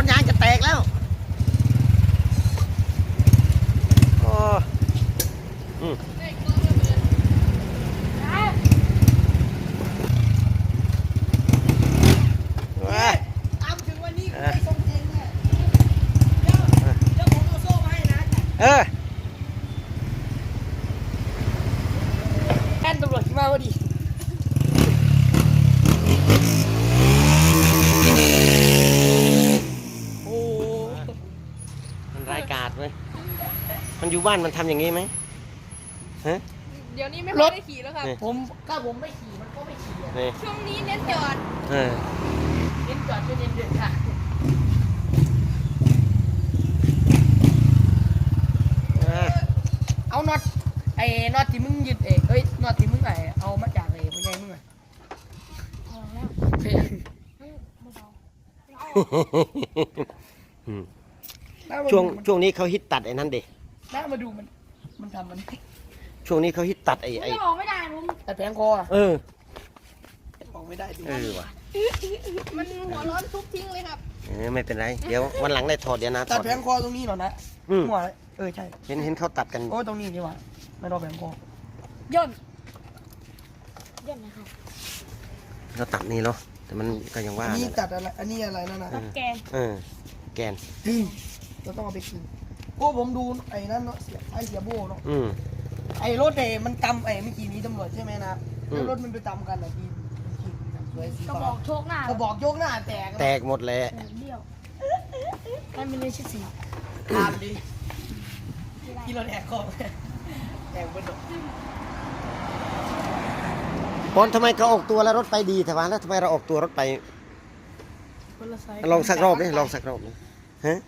อนยางจะแตกแล้วโอ้อืมว้า ตามถึงวันนี้เออไม่ส่งเองเนี่ยเดี๋ยวเดี๋ยวผมเอาโซ่มาให้นะ เออ แอนตำรวจมาพอดี โอ้ มัน ร้ายกาจเว้ยมันอยู่บ้านมันทำอย่างนี้ไหมฮะ เดี๋ยวนี้ไม่ค่อยได้ขี่แล้วครับ นี่ ผมถ้าผมไม่ขี่มันก็ไม่ขี่อะนี่ช่วงนี้เน้นจอดเออเน้นจอดไม่เน้นเดินค่ะ อะเอาน็อตไอ้น็อตที่มึงยึดเองเอ้ยน็อตที่มึงไอ้เอามาจากไอ้พ่อใหญ่มึงอะเฮ้ยอืมน่ามาดู ช่วงมันช่วงนี้เขาฮิตตัดไอ้นั่นเด็น่ามาดูมัน มันทำมันช่วงนี้เขาฮิตตัดไอ้ไอ้ออกไม่ได้ผมแต่แพงคออะเออออกไม่ได้ดิเออว่ะมันหัวร้อนทุบทิ้งเลยครับเออไม่เป็นไร เดี๋ยววันหลังได้ถอดเดี๋ยวนะถตัดอดแพงคอตรงนี้เหรอนะอืม หัวเออใช่เห็นเห็นเขาตัดกันโอ้ตรงนี้ดีกว่าไม่รอแพงคอย่นย่นนะครับเขาตัดนี่เนาะแต่มันก็ยังว่าอันนี้นั่นแหละตัดอะไรอันนี้อะไรนั่นนะรับแกนเออแกนอืม เราต้องเอาไปคืนโอ้ผมดูไอ้นั่นเนาะเสียไอ้เสียโบ้เนาะอืม ไอ้รถเอมันตำไอ้เมื่อกี้นี้ตำรวจใช่ไหมนะอืม แล้วรถมันไปตำกันเหรอพี่สวยสีกระฟ้าบอกโชกหน้ากระบอกยกหน้าแตกแตกหมดเลยเบี้ยวมันเป็นเลนส์สีตามดิที่รถแอกคอแตกบนดปอนทำไมเขาออกตัวแล้วรถไปดีแต่ว่าแล้วทำไมเราออกตัวรถไป คนละไซส์ลองสักรอบดิลองสักรอบดิฮะ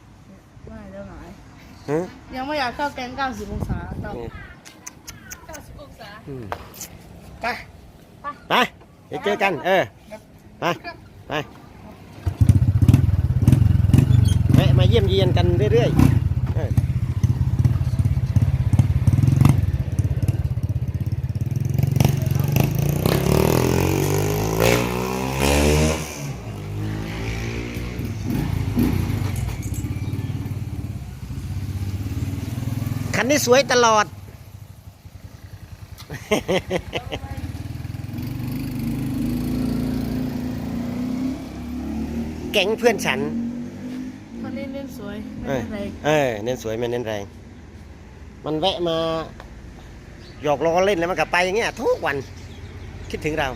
ไม่เดี๋ยวหงายฮะยังไม่อยากเข้าแกง90องศาต้องนี่90องศาอืมไปไปเดี๋ยวเจอกันเออไปไปแวะมาเยี่ยมเยียนกันเรื่อยๆเออ คันนี้สวยตลอด แก๊งเพื่อนฉันมันเล่นเล่นสวยเอไม่อเป็นไรเออเน้นสวยไม่เน้นแรง มันแวะมาหยอกล้อเล่นแล้วมันกลับไปอย่างเงี้ยทุกวันคิดถึงเรา